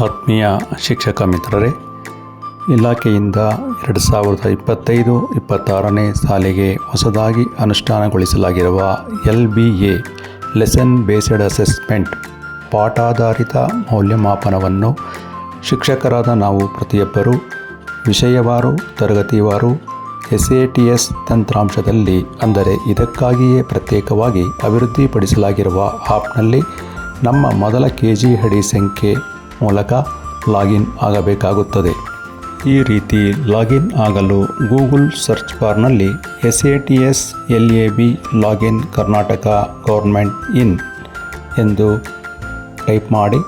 ಆತ್ಮೀಯ ಶಿಕ್ಷಕ ಮಿತ್ರರೇ, ಇಲಾಖೆಯಿಂದ ಎರಡು ಸಾವಿರದ ಇಪ್ಪತ್ತೈದು ಇಪ್ಪತ್ತಾರನೇ ಸಾಲಿಗೆ ಹೊಸದಾಗಿ ಅನುಷ್ಠಾನಗೊಳಿಸಲಾಗಿರುವ L B A lesson based assessment ಪಾಠಾಧಾರಿತ ಮೌಲ್ಯಮಾಪನವನ್ನು ಶಿಕ್ಷಕರಾದ ನಾವು ಪ್ರತಿಯೊಬ್ಬರೂ ವಿಷಯವಾರು, ತರಗತಿವಾರು, ಎಸ್ ಎ ಟಿ ಎಸ್ ತಂತ್ರಾಂಶದಲ್ಲಿ ಅಂದರೆ ಇದಕ್ಕಾಗಿಯೇ ಪ್ರತ್ಯೇಕವಾಗಿ ಅಭಿವೃದ್ಧಿಪಡಿಸಲಾಗಿರುವ ಆಪ್ನಲ್ಲಿ ನಮ್ಮ ಮೊದಲ ಕೆ ಜಿ ಹಡಿ ಸಂಖ್ಯೆ ಮೂಲಕ ಲಾಗಿನ್ ಆಗಬೇಕಾಗುತ್ತದೆ. ಈ ರೀತಿ ಲಾಗಿನ್ ಆಗಲು ಗೂಗಲ್ ಸರ್ಚ್ ಬಾರ್ನಲ್ಲಿ S A T S L A B login Karnataka government in ಎಂದು ಟೈಪ್ ಮಾಡಿ,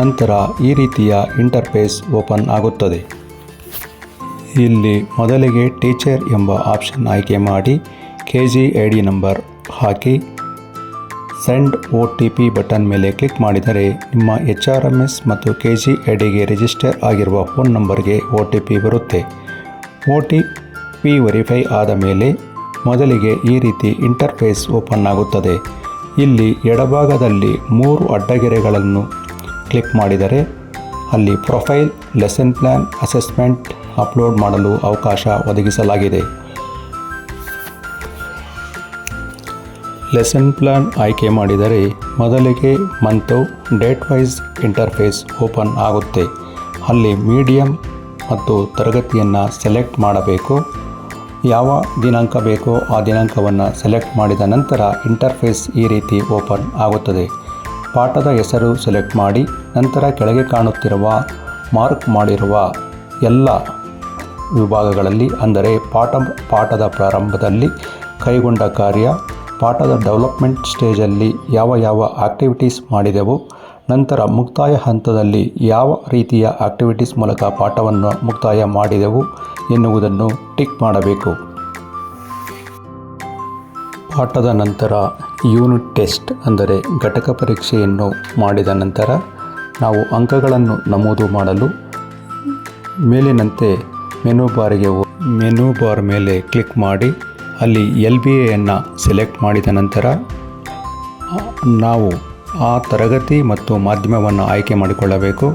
ನಂತರ ಈ ರೀತಿಯ ಇಂಟರ್ಫೇಸ್ ಓಪನ್ ಆಗುತ್ತದೆ. ಇಲ್ಲಿ ಮೊದಲಿಗೆ ಟೀಚರ್ ಎಂಬ ಆಪ್ಷನ್ ಆಯ್ಕೆ ಮಾಡಿ K G I D number hockey send O T P button ಮೇಲೆ ಕ್ಲಿಕ್ ಮಾಡಿದರೆ ನಿಮ್ಮ ಎಚ್ ಆರ್ ಎಂ ಎಸ್ ಮತ್ತು ಕೆ ಜಿ ಐ ಡಿಗೆ ರಿಜಿಸ್ಟರ್ ಆಗಿರುವ ಫೋನ್ ನಂಬರ್ಗೆ ಒ ಟಿ ಪಿ ಬರುತ್ತೆ. ಓ ಟಿ ಪಿ ವೆರಿಫೈ ಆದ ಮೇಲೆ ಮೊದಲಿಗೆ ಈ ರೀತಿ ಇಂಟರ್ಫೇಸ್ ಓಪನ್ ಆಗುತ್ತದೆ. ಇಲ್ಲಿ ಎಡಭಾಗದಲ್ಲಿ ಮೂರು ಅಡ್ಡಗೆರೆಗಳನ್ನು ಕ್ಲಿಕ್ ಮಾಡಿದರೆ ಅಲ್ಲಿ profile, lesson plan assessment upload ಮಾಡಲು ಅವಕಾಶ ಒದಗಿಸಲಾಗಿದೆ. ಲೆಸನ್ ಪ್ಲಾನ್ ಆಯ್ಕೆ ಮಾಡಿದರೆ ಮೊದಲಿಗೆ month date wise interface open ಆಗುತ್ತೆ. ಅಲ್ಲಿ ಮೀಡಿಯಂ ಮತ್ತು ತರಗತಿಯನ್ನು ಸೆಲೆಕ್ಟ್ ಮಾಡಬೇಕು. ಯಾವ ದಿನಾಂಕ ಬೇಕೋ ಆ ದಿನಾಂಕವನ್ನು ಸೆಲೆಕ್ಟ್ ಮಾಡಿದ ನಂತರ ಇಂಟರ್ಫೇಸ್ ಈ ರೀತಿ ಓಪನ್ ಆಗುತ್ತದೆ. ಪಾಠದ ಹೆಸರು ಸೆಲೆಕ್ಟ್ ಮಾಡಿ, ನಂತರ ಕೆಳಗೆ ಕಾಣುತ್ತಿರುವ ಮಾರ್ಕ್ ಮಾಡಿರುವ ಎಲ್ಲ ವಿಭಾಗಗಳಲ್ಲಿ, ಅಂದರೆ ಪಾಠ, ಪಾಠದ ಪ್ರಾರಂಭದಲ್ಲಿ ಕೈಗೊಂಡ ಕಾರ್ಯ ಪಾಠದ ಡೆವಲಪ್ಮೆಂಟ್ ಸ್ಟೇಜಲ್ಲಿ ಯಾವ ಯಾವ ಆಕ್ಟಿವಿಟೀಸ್ ಮಾಡಿದೆವು, ನಂತರ ಮುಕ್ತಾಯ ಹಂತದಲ್ಲಿ ಯಾವ ರೀತಿಯ ಆಕ್ಟಿವಿಟೀಸ್ ಮೂಲಕ ಪಾಠವನ್ನು ಮುಕ್ತಾಯ ಮಾಡಿದೆವು ಎನ್ನುವುದನ್ನು ಟಿಕ್ ಮಾಡಬೇಕು. ಪಾಠದ ನಂತರ ಯೂನಿಟ್ ಟೆಸ್ಟ್ ಅಂದರೆ ಘಟಕ ಪರೀಕ್ಷೆಯನ್ನು ಮಾಡಿದ ನಂತರ ನಾವು ಅಂಕಗಳನ್ನು ನಮೂದು ಮಾಡಲು ಮೇಲಿನಂತೆ ಮೆನು ಬಾರಿಗೆ ಮೆನು ಬಾರ್ ಮೇಲೆ ಕ್ಲಿಕ್ ಮಾಡಿ ಅಲ್ಲಿ ಎಲ್ ಬಿ ಎಯನ್ನು ಸೆಲೆಕ್ಟ್ ಮಾಡಿದ ನಂತರ, ನಾವು ಆ ತರಗತಿ ಮತ್ತು ಮಾಧ್ಯಮವನ್ನು ಆಯ್ಕೆ ಮಾಡಿಕೊಳ್ಳಬೇಕು.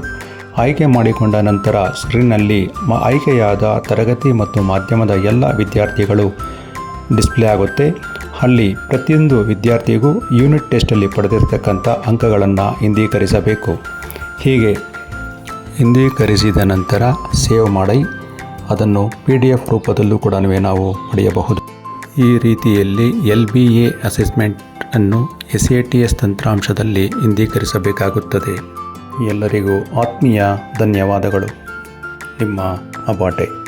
ಆಯ್ಕೆ ಮಾಡಿಕೊಂಡ ನಂತರ ಸ್ಕ್ರೀನ್ನಲ್ಲಿ ಆಯ್ಕೆಯಾದ ತರಗತಿ ಮತ್ತು ಮಾಧ್ಯಮದ ಎಲ್ಲ ವಿದ್ಯಾರ್ಥಿಗಳು ಡಿಸ್ಪ್ಲೇ ಆಗುತ್ತೆ. ಅಲ್ಲಿ ಪ್ರತಿಯೊಂದು ವಿದ್ಯಾರ್ಥಿಗೂ ಯೂನಿಟ್ ಟೆಸ್ಟಲ್ಲಿ ಪಡೆದಿರ್ತಕ್ಕಂಥ ಅಂಕಗಳನ್ನು ಹಿಂದೀಕರಿಸಬೇಕು. ಹೀಗೆ ಹಿಂದೀಕರಿಸಿದ ನಂತರ ಸೇವ್ ಮಾಡಿ, ಅದನ್ನು ಪಿ ಡಿ ಎಫ್ ರೂಪದಲ್ಲೂ ಕೂಡ ನಾವು ಪಡೆಯಬಹುದು. ಈ ರೀತಿಯಲ್ಲಿ ಎಲ್ ಬಿ ಎ ಅಸೆಸ್ಮೆಂಟ್ ಅನ್ನು ಎಸ್ ಎ ಟಿ ಎಸ್ ತಂತ್ರಾಂಶದಲ್ಲಿ ಇಂದೀಕರಿಸಬೇಕಾಗುತ್ತದೆ. ಎಲ್ಲರಿಗೂ ಆತ್ಮೀಯ ಧನ್ಯವಾದಗಳು. ನಿಮ್ಮ ಅಬಾಟೆ.